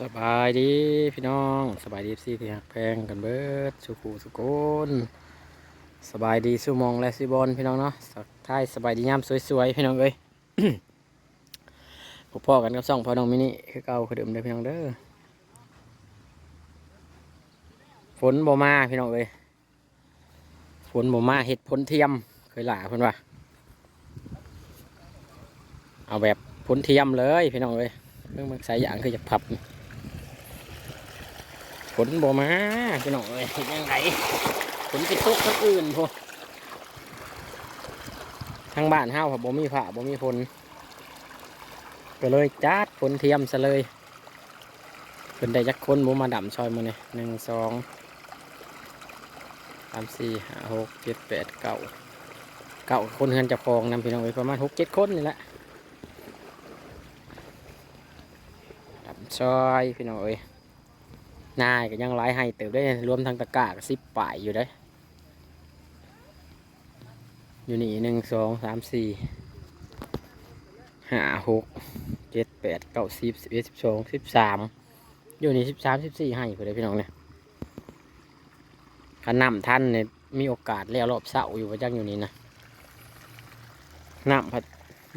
สบายดีพี่น้องสบายดีสิที่หักแพงกันเบิดสุขูสุโกนสบายดีสุมองและสิบอลพี่น้องเนาะสักท้ายสบายดียามสวยๆพี่น้องเอ้ยพ,พ่อกันกับสองพ่อน้องมินิคือเก่าคือเดิมเลยพี่น้องเด้อฝนบ่มาพี่น้องเอ้ยฝนบ่มาเห็ดผลเทียมเคยหล่าเพิ่นว่าเอาแบบผลเทียมเลยพี่น้องเอ้ยเรื่องมันสายยางคือจะพับ ฝนบ่มาพี่น้องเอ้ยยังไงฝนไปตกทั้งอื่นพวกทางบ้านเฮาครับบ่มีผ้าบ่มีฝนก็เลยจัดฝนเทียมซะเลยเพิ่นได้จักคนบ่มาดำซอยมื้อนี้หนึ่งสองสามสี่ห้าหกเจ็ดแปดเก้าเก้าคนเฮือนจะคองนำพี่น้องเอ้ยประมาณหกเจ็ดคนนี่แหละดำซอยพี่น้องเอ้ย นายก็ยังไล่ให้เติบได้รวมทั้งตะกร้าก็สิบป่ายอยู่ได้อยู่นี่หนึ่งสองสามสี่ห้าหกเจ็ดแปดเก้าสิบสิบเอ็ดสิบสองสิบสามอยู่นี่สิบสามสิบสี่ให้ไปเลยพี่น้องเนี่ยขันนำท่านเนี่ยมีโอกาสแล้วรอบเสาอยู่ประจังอยู่นี่นะนำพัด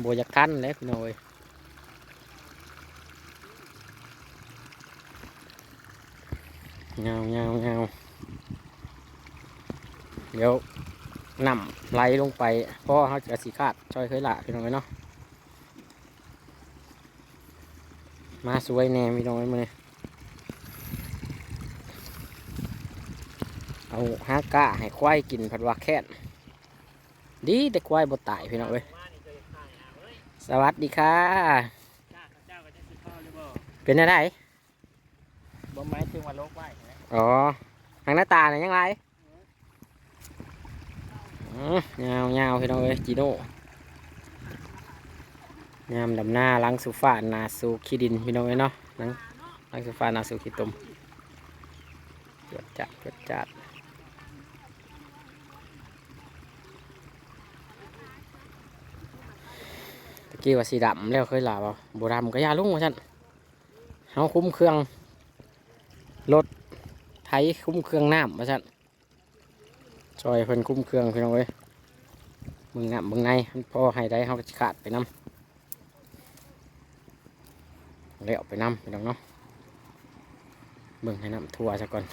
บัวยักทันแล้วพี่น้องเอ้ย เงาเงาเงาเดี๋ยวนำไหลลงไปเพราะว่าเขาจะสีขาดชอยเคยละพี่น้องเนาะมาสวยแน่พี่น้องมาเนี่ยเอาฮากะให้ควายกินผัดว่าแค่นดีแต่ควายบ่ตายพี่น้องเว้ยสวัสดีค่ะเป็นอะไรบ่ไม้ถึงว่าโลกไหว อ๋อทางหน้าตาเนี่ยยังไงอ๋อยาวยาวพี่น้องเอ้ยจีโน่ยามดำหน้าล้างสูฟ้านาสูขี้ดินพี่น้องเอ้ยเนาะล้างล้างสูฟ้านาสูขี้ตมเกิดจัดเกิดจัดตะกี้ว่าสีดำแล้วเคยหลาบ่โบดำก็ยาลุงว่าฉันเฮาคุ้มเครื่องรถ ไถคุ้มเครื่องน้ำมาสั่นซอยเพิ่นคุ้มเครื่องพี่น้องเอ้ยมึงน้ำมึงในมันพอให้ได้เขาก็ขาดไปน้ำเลยออกไปน้ำพี่น้องเนาะเบิ่งให้น้ำทั่วซะก่อน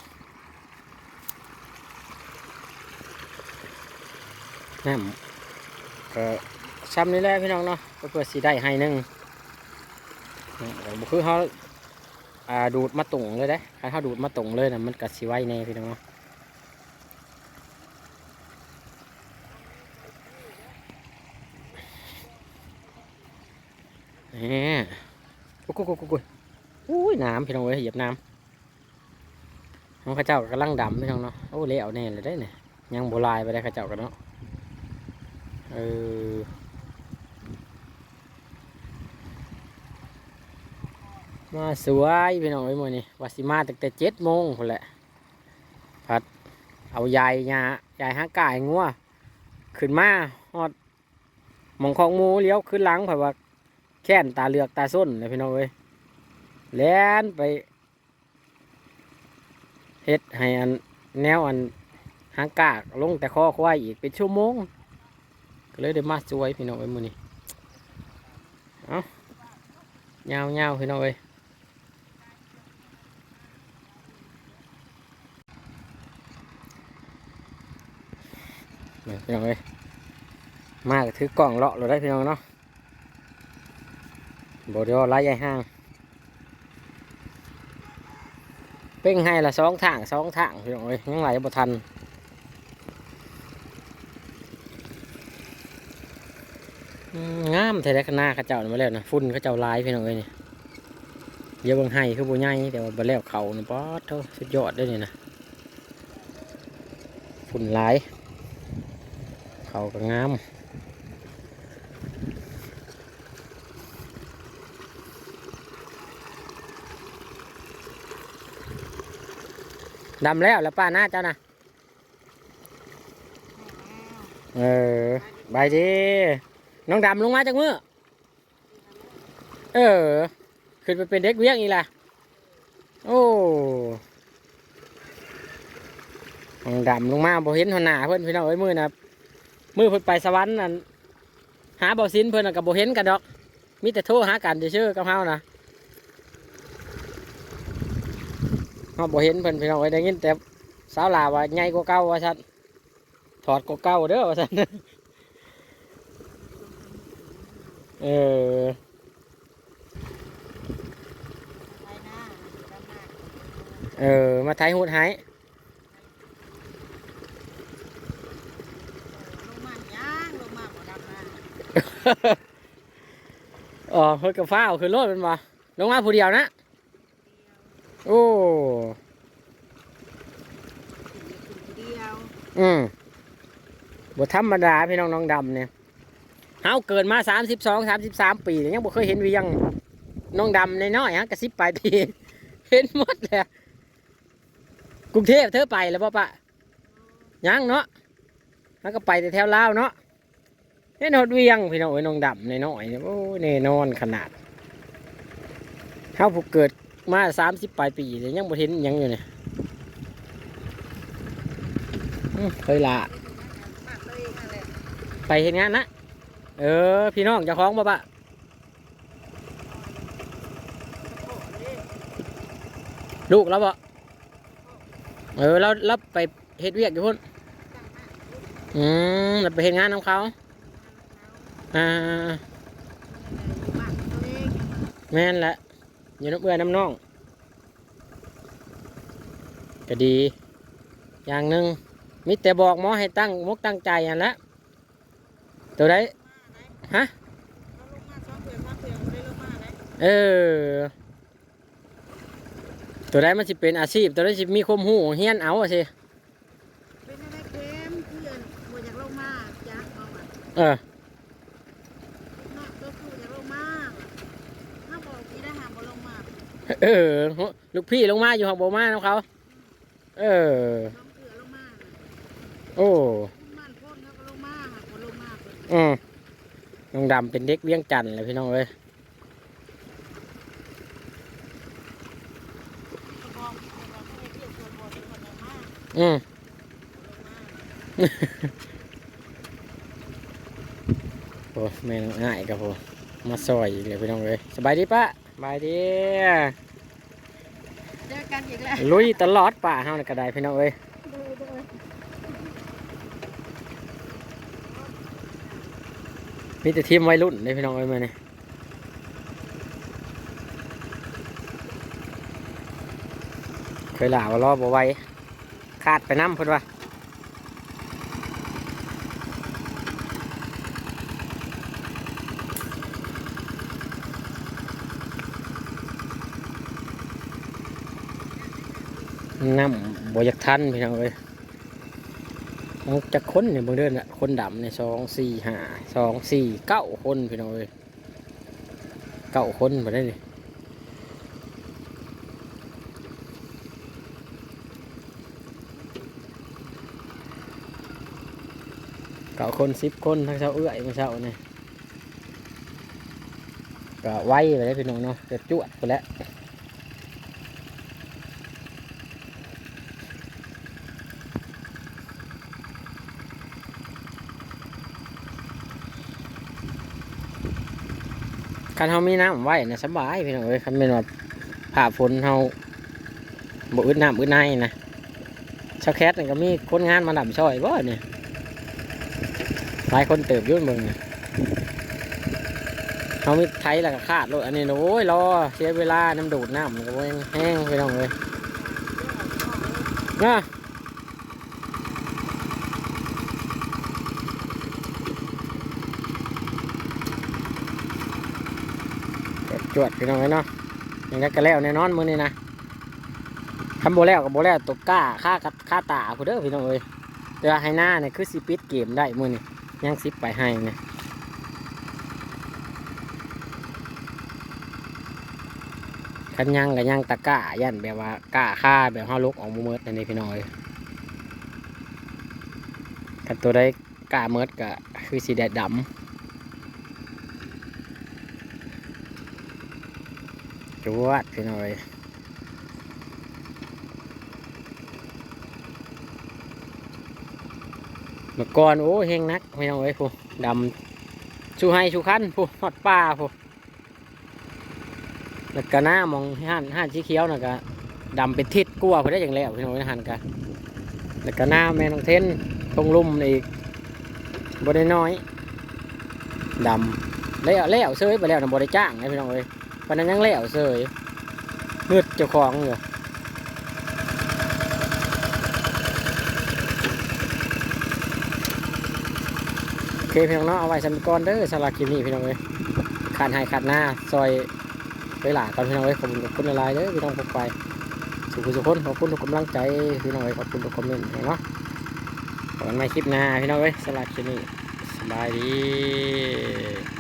น้ำก็ซ้ำนี่แหละพี่น้องเนาะก็เพื่อสีได้ให้หนึ่งเนี่ยบุคือเขา อ่าดูดมาตุ่งเลยได้ถ้าดูดมาตุ่งเลยนะมันกัดสิไว้แน่พี่น้องเนี่ยกุ๊กกุ๊กกุ๊กกุ๊กอุ้ยน้ำพี่น้องเอ้ยเหยียบน้ำน้องข้าเจ้ากำลังดำพี่น้องเนาะโอ้เละเอาแน่เลยได้เนี่ยยังโบราณไปได้ข้าเจ้ากันเนาะเออ มาสวยพี่น้องไอ้ยมือนี่วาสิมาตั้งแต่เจ็ดโมงคนแหละพัดเอายายยายายห้างกายงัวขึ้นมาฮอดหมองของมูเลี้ยวขึ้นหลังเพราะว่าแค้นตาเหลือกตาส้นเลยพี่น้องเอ้ยแล่นไปเฮ็ดให้อันแนวอันหางกากลงแต่คอควายอีกเป็นชั่วโมง ก็เลยได้มาสวยพี่น้องไอ้ยมือนี่เอ้าเงาเงาๆพี่น้องเอ้ย เนี่ยพี่น้องเอ้ยมากถือกล่องเลาะเราได้พี่น้องเนาะบเดียวไล่ใหญ่ห้าง เป้งให้ละสองทางสองทางพี่น้องเอ้ยยังไหลบ่ทันงามแต่ได้ขนาข้าเจ้ามาแล้วนะฝุ่นข้าเจ้าลายพี่น้องเอ้ยนี่เยวเบางให้คือบ่ใหญ่แต่ว่าบ่แล้วเขานี่ป๊อดเท่าสุดยอดด้วยนี่นะฝุ่นหลาย เขาก็งามดำแล้วแล้วป้าหน้าเจ้านะเออบายดีน้องดำลงมาจากมือเออ ขึ้นไปเป็นเด็กเวียงอีกล่ะ โอ้ของดำลงมาบ่เห็นหัวหน้าเพิ่อนพี่น้องเอ้ยมือนะ มือเพิ่นไปสวรรค์นั่นหาบ่สินเพิ่นน่ะก็บ่เห็นกันดอก มีแต่โทรหากันซื่อๆกับเฮานะเฮาบ่เห็นเพิ่นพี่น้องเอ้ได้ยินแต่สาวลาว่าใหญ่กว่าเก่าว่าซั่นถอดกว่าเก่าเด้อว่าซั่นเออเออ มาไทยหูดหาย ลงมาย่างลงมาบ่ดำหน้า อ๋อเฮ้ยกับฟ้าวคือรถเป็นบ่ลงมาผู้เดียวนะ โอ้เดียวอืมบ่ธรรมดาพี่น้องน้องดำเนี่ยเฮาเกิดมาสามสิบสองสามสิบสามปีเนี่ยยังบ่เคยเห็นเวียงน้องดำในน้อยฮะกระซิบปลายปี เห็นหมดเลยกรุงเทพเธอไปแล้วป่ะปะยังเนาะแล้วก็ไปแต่แถวลาวเนาะ เห็นหดเวียงพี่น้องเอ้ยน้องดำในน้อยเนี่ยโอ้แน่นอนขนาดเฮาผู้เกิดมาสามสิบปลายปีเลยยังบ่เห็นยังอยู่เนี่ยเคยละมากเลยละไปเห็นงานนะเออ พี่น้องจะคล้องบ่ปะลูกแล้วบ่เออเราเราไปเฮ็ดเวียกอยู่พุ่นอืมเราไปเฮ็ดงานของเขา อ่ามากตัวเองแม่นแหละอยู่น้ำเอื้อน้ำน้องก็ดี อย่างหนึ่งมิแต่บอกหมอให้ตั้งมกตั้งใจอันละตัวใดฮะเราลงมาสองเถื่อนสามเถื่อนได้ลงมาเลยเออ ตัวใดมันสิเป็นอาชีพ ตัวใดสิมีความหูเฮียนเอาอะสิเป็นอะไรเค็มเพื่อนบ่อยากลงมาจ้ะเอาอะ เออ มากตัวคืออยากลงมาถ้าบอกพี่ได้หาบ่ลงมา เออ ลูกพี่ลงมาอยู่หอกโบมาของเขา เออ โอ้มันพ่นเขาก็ลงมาหาบ่ลงมาเพิ่นอืมน้องดำเป็นเด็กเวียงจันทร์เลยพี่น้องเอ้ยอืมโอ้แม่น้องง่ายกับผมมาซอยอีกเลยพี่น้องเอ้ยสบายดีปะ บายดีเจอกันอีกแล้วลุยตลอดป่าเฮาในกระไดพี่น้องเอ้ยดูดูมีแต่ทีมวัยรุ่นเลยพี่น้องเอ้ยมาเนี่ยเคยหลาว่ารอบ่ไหวขาดไปน้ำเพิ่นว่า น้ำบ่อยากทันพี่น้องเอ้ยมันจะคนเนี่ยบางเดือนน่ะคนดำเนี่ยสองสี่ห้าสองสี่เก้าคนพี่น้องเอ้ยเก้าคนมาได้เลยเก้าคนสิบคนทั้งเช้าเอื้อยมาเช้าเนี่ยก็ไว้ไปแล้พี่น้องเนาะจะจวดไปแล้ว คันเฮามีน้ำไว้นะสบายพี่น้องเอ้ยคันเป็นว่าผ่าฝนเฮาบ่อึดน้ำอึดในนะชาวแคทนี่ก็มีคนงานมาดับช่อยบ่เนี่ยหลายคนเติบยุ่นเบิ่งเนี่ยเฮามีไทยแล้วก็คาดรถอันนี้นะโอ้ยรอเสียเวลาน้ำดูดน้ำมันก็แห้งพี่น้องเอ้ยนะ จวดพี่น้องเอ้ยเนาะอย่างนั้นก็แล้วแน่นอนมื้อนี้นะทำโบแล้วกับโบแล้วตกกล้าค่ากัดค่าตาผู้เด้อพี่น้องเอ้ยแต่ว่าให้หน้าเนี่ยคือสิปิดเกมได้มื้อนี้ยังสิบไปให้เนี่ยคันยังกับยังตะก้ายันแบบว่ากล้าค่าแบบห้าลุกออกมาเมิดนั่นเองพี่น้องเอ้ยกันตัวได้กล้าเมิดก็คือสีแดดดำ จวดพี่น้อยเมื่อก่อนโอ้เฮงนักพี่น้อยผู้ดำชูไฮชูขั้นผู้หอดป้าผู้แล้วก็หน้ามองห่านห่านชี้เขียวนะก็ดำเป็นทิศกลัวผู้ได้อย่างแล้วพี่น้อยหันกันแล้วก็หน้าแม่น้องเทนตรงลุ่มอีกบ่ได้น้อยดำแล้วแล้วเซยไปแล้วน่ะบ่ได้จ้างไงพี่น้องเอ้ย วันนั้นยังแล้วเซยเงืดเจ้าของอยู่โอเคพี่น้องเนาะเอาไว้สำหรับก่อนเด้อสำหรับคลิปนี้พี่น้องเอ้ยขาดให้ขาดหน้าซอยเวลาก่อนพี่น้องเอ้ยขอบคุณขอบคุณหลายเด้อพี่น้องพบไปสุขสุขคนขอบคุณทุกกำลังใจพี่น้องเอ้ยขอบคุณทุกคอมเมนต์เนาะขอกันใหม่คลิปหน้าพี่น้องเอ้ยสำหรับคลิปนี้สบายดี